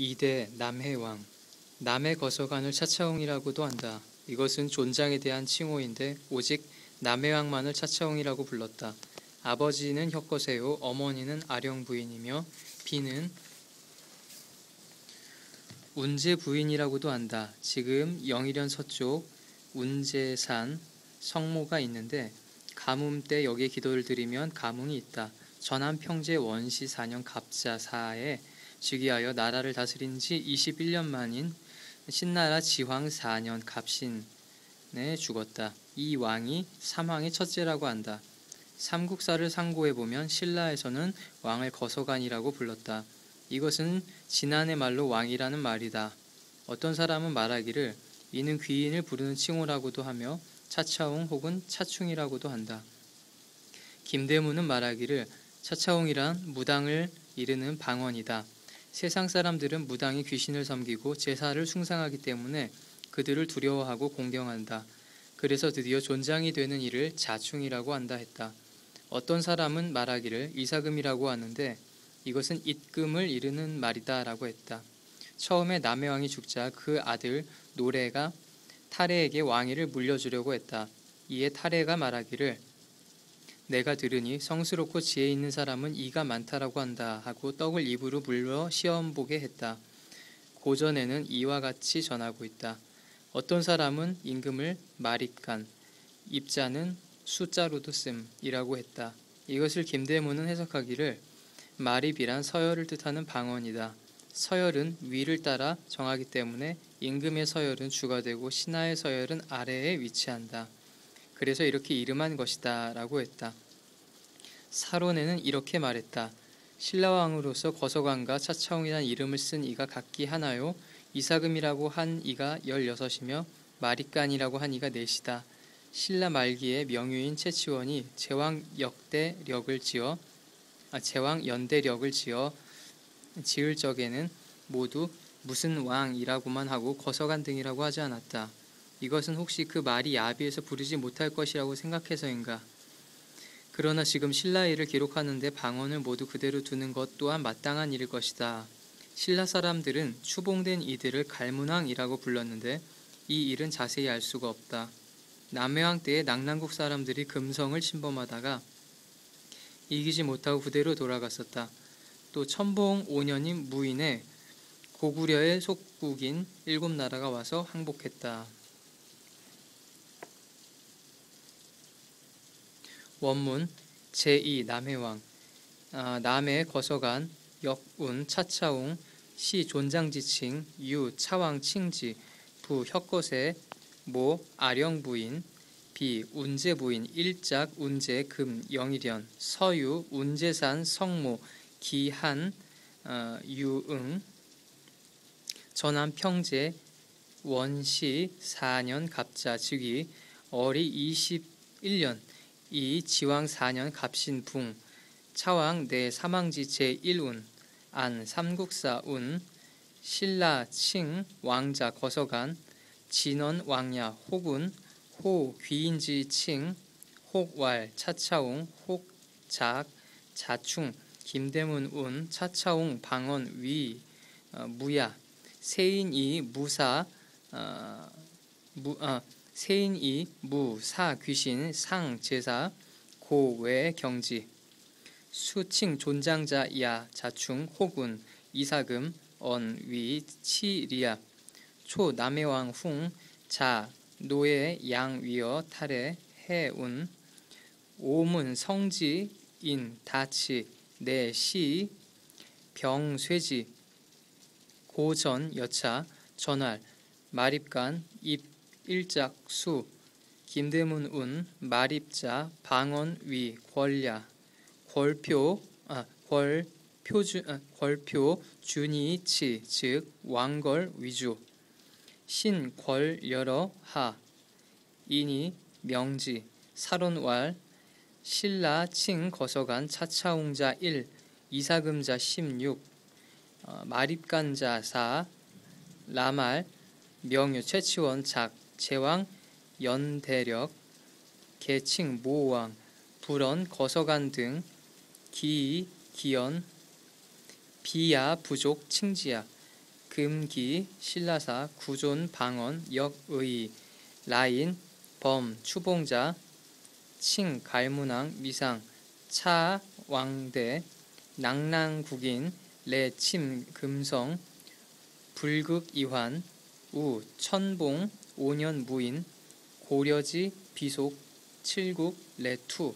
2대 남해왕 남해 거서관을 차차홍이라고도 한다. 이것은 존장에 대한 칭호인데 오직 남해왕만을 차차홍이라고 불렀다. 아버지는 혁거세요, 어머니는 아령 부인이며 비는 운제 부인이라고도 한다. 지금 영일현 서쪽 운제산 성모가 있는데 가뭄 때 여기에 기도를 드리면 가뭄이 있다. 전한 평제 원시 4년 갑자사에 즉위하여 나라를 다스린 지 21년 만인 신나라 지황 4년 갑신에 죽었다. 이 왕이 삼왕의 첫째라고 한다. 삼국사를 상고해 보면 신라에서는 왕을 거서관이라고 불렀다. 이것은 지난해 말로 왕이라는 말이다. 어떤 사람은 말하기를 이는 귀인을 부르는 칭호라고도 하며 차차홍 혹은 차충이라고도 한다. 김대문은 말하기를 차차홍이란 무당을 이르는 방언이다. 세상 사람들은 무당이 귀신을 섬기고 제사를 숭상하기 때문에 그들을 두려워하고 공경한다. 그래서 드디어 존장이 되는 이를 자충이라고 한다 했다. 어떤 사람은 말하기를 이사금이라고 하는데 이것은 입금을 이르는 말이다라고 했다. 처음에 남해왕이 죽자 그 아들 노래가 타레에게 왕위를 물려주려고 했다. 이에 타레가 말하기를 내가 들으니 성스럽고 지혜 있는 사람은 이가 많다라고 한다 하고 떡을 입으로 물러 시험 보게 했다. 고전에는 이와 같이 전하고 있다. 어떤 사람은 임금을 마립간, 입자는 숫자로도 씀이라고 했다. 이것을 김대문은 해석하기를 마립이란 서열을 뜻하는 방언이다. 서열은 위를 따라 정하기 때문에 임금의 서열은 주가 되고 신하의 서열은 아래에 위치한다. 그래서 이렇게 이름한 것이다 라고 했다. 사론에는 이렇게 말했다. 신라왕으로서 거서관과 차차홍이라는 이름을 쓴 이가 각기 하나요. 이사금이라고 한 이가 열여섯이며 마리간이라고 한 이가 넷이다. 신라 말기에 명유인 채치원이 제왕 역대력을 지어 아, 제왕 연대력을 지어 지을 적에는 모두 무슨 왕이라고만 하고 거서관 등이라고 하지 않았다. 이것은 혹시 그 말이 야비해서 부르지 못할 것이라고 생각해서인가? 그러나 지금 신라일을 기록하는데 방언을 모두 그대로 두는 것 또한 마땅한 일일 것이다. 신라 사람들은 추봉된 이들을 갈문왕이라고 불렀는데 이 일은 자세히 알 수가 없다. 남해왕 때에 낙랑국 사람들이 금성을 침범하다가 이기지 못하고 그대로 돌아갔었다. 또 천봉 5년인 무인에 고구려의 속국인 일곱 나라가 와서 항복했다. 원문 제2 남해왕 아, 남해 거서간 역운 차차웅 시 존장지칭 유 차왕 칭지 부 혁거세 모 아령 부인 비 운제 부인 일작 운제 금 영일현 서유 운제산 성모 기한 어, 유응 전남 평제 원시 4년 갑자 즉위 어리 21년 이 지왕 4년 갑신붕 차왕 내 사망지 제1운 안 삼국사 운 신라 칭 왕자 거서간 진원 왕야 혹운 호 귀인지 칭 혹왈 차차웅 혹작 자충 김대문 운 차차웅 방언 위 어, 무야 세인이 무사 어, 무, 어, 세인이 무 사 귀신 상 제사 고 외 경지. 수칭 존장자 야 자충 호군 이사금 언 위 치리야 초 남해왕 흉자 노예 양 위어 탈해 해운. 오문 성지 인 다치 내 시 병 쇠지. 고전 여차 전활 마립간 입 일작 수. 김대문 운 마립자 방언 위 권야 권표 아 권표주 아, 권표 준이치 즉 왕걸 위주. 신권 여러 하 이니 명지 사론왈. 신라 칭 거서간 차차홍자 1 이사금자 16 어, 마립간자 4 라말 명유 최치원 작 제왕 연대력 계칭 모왕 불언 거서간 등 기, 기연 비야 부족 칭지야 금기 신라사 구존 방언 역의 라인 범 추봉자 칭 갈문왕 미상 차 왕대 낭랑국인 레침 금성 불극 이환 우 천봉 오년 무인 고려지 비속 칠국 레투